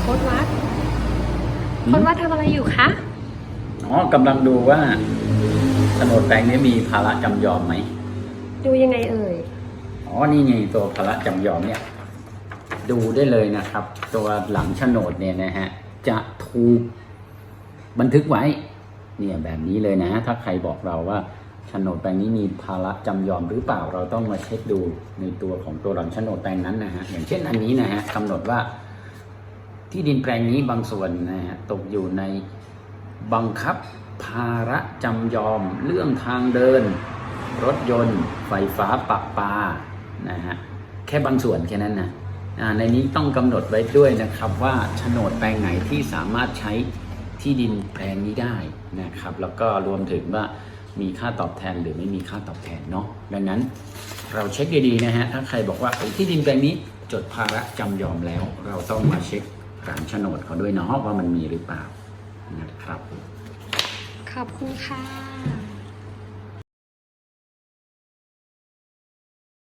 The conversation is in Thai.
โค้ดวัดโค้ดวัดทำอะไรอยู่คะ อ๋อกำลังดูว่าโฉนดแปลงนี้มีภาระจำยอมไหม ดูยังไงเอ่ย อ๋อ นี่ไงตัวภาระจำยอมเนี่ย ดูได้เลยนะครับ ตัวหลังโฉนดเนี่ยนะฮะ จะถูกบันทึกไว้ เนี่ยแบบนี้เลยนะ ถ้าใครบอกเราว่าโฉนดแปลงนี้มีภาระจำยอมหรือเปล่า เราต้องมาเช็คดูในตัวของตัวหลังโฉนดแปลงนั้นนะฮะ อย่างเช่นอันนี้นะฮะกำหนดว่า ที่ดินแปลงนี้บางส่วนนะฮะตกอยู่ในบังคับภาระจำยอมเรื่องทางเดิน รถยนต์ ไฟฟ้าปะปานะฮะแค่บางส่วนแค่นั้นนะในนี้ต้องกำหนดไว้ด้วยนะครับว่าโฉนดแปลงไหนที่สามารถใช้ที่ดินแปลงนี้ได้นะครับ แล้วก็รวมถึงว่ามีค่าตอบแทนหรือไม่มีค่าตอบแทนเนาะดังนั้นเราเช็คดีๆนะฮะถ้าใครบอกว่าเอ้ที่ดินแปลงนี้จดภาระจำยอมแล้ว เราต้องมาเช็ค หลังโฉนดเขาด้วยเนาะว่ามันมีหรือเปล่านะครับ ขอบคุณค่ะ